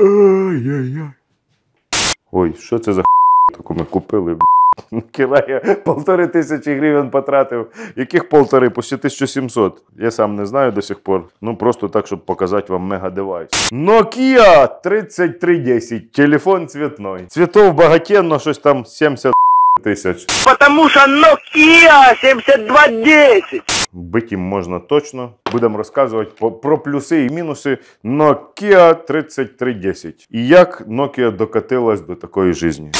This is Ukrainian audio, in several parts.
Ай-яй-яй. Ой, що це за таку ми купили? б***ь? Кирая полтори тисячі гривень потратив. Яких полтори? Почти 1700. Я сам не знаю до сих пор. Ну просто так, щоб показати вам мега девайс. Nokia 3310. Телефон цвітной. Цвітов багатенно, щось там 70 тисяч. Потому что Nokia 7210. Бить їм можна точно. Будемо розказувати про плюси і мінуси Nokia 3310. І як Nokia докатилась до такої житті.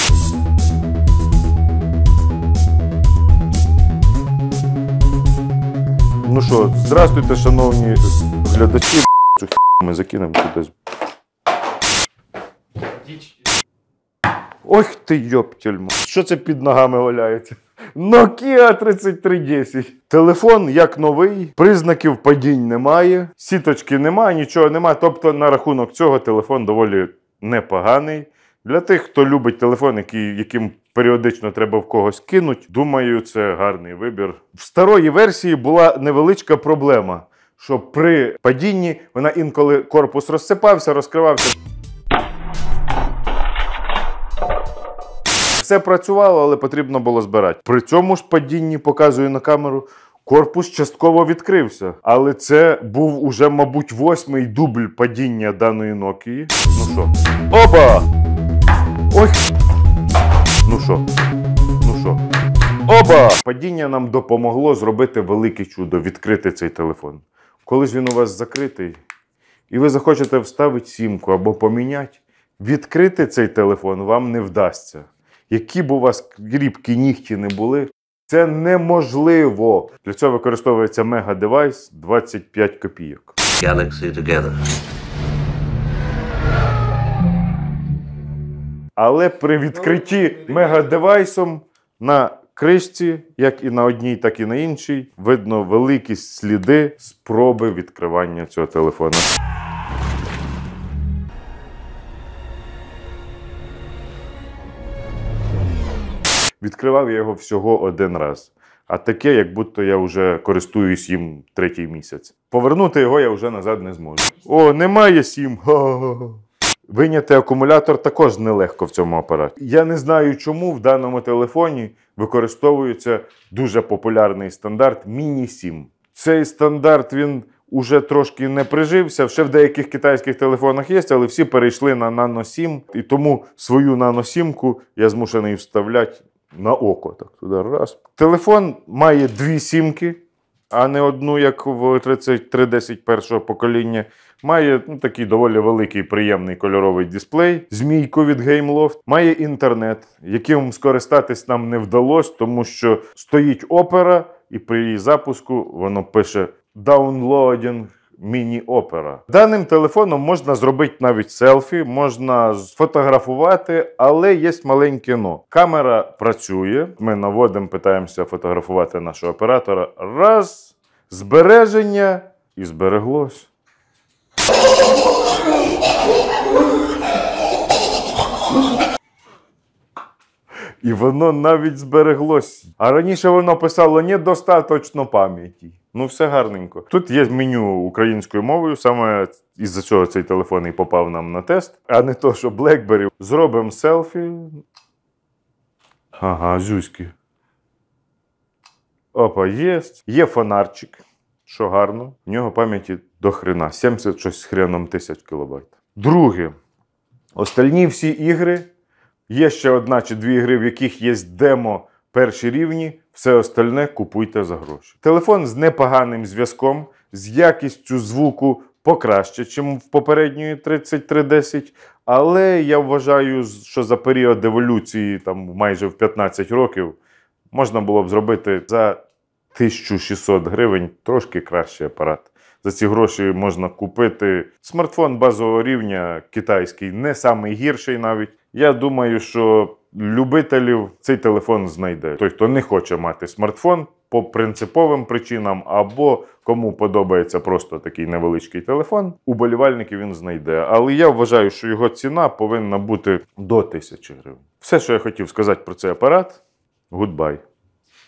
Ну що, здравствуйте, шановні глядачі. Цю ми закинемо кудись. Ох ти йоптельмо. Що це під ногами валяється? Nokia 3310. Телефон як новий, признаків падінь немає, сіточки немає, нічого немає. Тобто на рахунок цього телефон доволі непоганий. Для тих, хто любить телефон, який, яким періодично треба в когось кинуть, думаю, це гарний вибір. В старої версії була невеличка проблема, що при падінні вона інколи корпус розсипався, розкривався. Все працювало, але потрібно було збирати. При цьому ж падінні показую на камеру. Корпус частково відкрився, але це був уже, мабуть, восьмий дубль падіння даної Nokia. Ну що? Опа! Ой! Ну що? Ну що? Оба! Падіння нам допомогло зробити велике чудо, відкрити цей телефон. Коли ж він у вас закритий, і ви захочете вставити сімку або поміняти, відкрити цей телефон вам не вдасться. Які б у вас кріпкі нігті не були, це неможливо. Для цього використовується мега-девайс 25 копійок. Galaxy together. Але при відкритті мегадевайсом на кришці, як і на одній, так і на іншій, видно великі сліди спроби відкривання цього телефона. Відкривав я його всього один раз. А таке, як будто я вже користуюсь їм третій місяць. Повернути його я вже назад не зможу. О, немає сім. Виняти акумулятор також нелегко в цьому апараті. Я не знаю, чому в даному телефоні використовується дуже популярний стандарт Mini 7. Цей стандарт він уже трошки не прижився. Ще в деяких китайських телефонах є, але всі перейшли на Nano 7. І тому свою Nano 7 я змушений вставляти на око. Так, туди раз. Телефон має дві сімки, а не одну, як в 3310 першого покоління. Має ну, такий доволі великий приємний кольоровий дисплей, змійку від GameLoft, має інтернет, яким скористатись нам не вдалося, тому що стоїть опера, і при її запуску воно пише Downloading міні-опера. Даним телефоном можна зробити навіть селфі, можна сфотографувати, але є маленьке но. Камера працює. Ми наводимо, питаємося фотографувати нашого оператора. Раз, збереження і збереглось. І воно навіть збереглось. А раніше воно писало недостаточно пам'яті. Ну, все гарненько. Тут є меню українською мовою. Саме із-за цього цей телефон і попав нам на тест, а не то, що BlackBerry. Зробимо селфі. Ага, зюськи. Опа, є. Є фонарчик, що гарно. В нього пам'яті до хрена. 70 щось з хреном тисяч кілобайт. Друге. Остальні всі ігри. Є ще одна чи дві гри, в яких є демо перші рівні, все остальне купуйте за гроші. Телефон з непоганим зв'язком, з якістю звуку покраще, ніж в попередньої 3310. Але я вважаю, що за період еволюції, там майже в 15 років, можна було б зробити за 1600 гривень трошки кращий апарат. За ці гроші можна купити смартфон базового рівня китайський, не самий гірший навіть. Я думаю, що любителів цей телефон знайде. Той, хто не хоче мати смартфон по принциповим причинам, або кому подобається просто такий невеличкий телефон, уболівальників він знайде. Але я вважаю, що його ціна повинна бути до тисячі гривень. Все, що я хотів сказати про цей апарат. Гудбай.